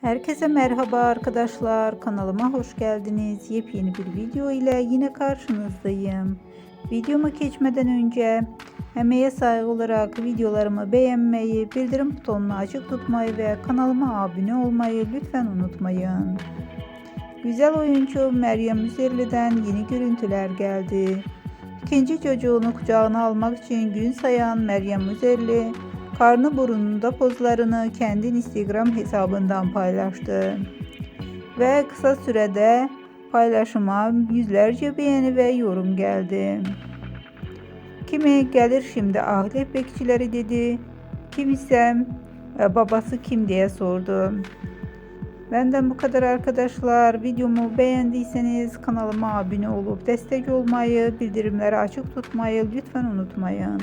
Herkese merhaba arkadaşlar. Kanalıma hoş geldiniz. Yepyeni bir video ile yine karşınızdayım. Videoma geçmeden önce emeğe saygı olarak videolarımı beğenmeyi, bildirim butonunu açık tutmayı ve kanalıma abone olmayı lütfen unutmayın. Güzel oyuncu Meryem Üzerli'den yeni görüntüler geldi. İkinci çocuğunu kucağına almak için gün sayan Meryem Üzerli, karnı burnunda pozlarını kendi Instagram hesabından paylaştı. Ve kısa sürede paylaşıma yüzlerce beğeni ve yorum geldi. Kimi gelir şimdi ahiret bekçileri dedi, kim ise "E, babası kim diye sordu. Benden bu kadar arkadaşlar. Videomu beğendiyseniz kanalıma abone olup destek olmayı, bildirimleri açık tutmayı lütfen unutmayın.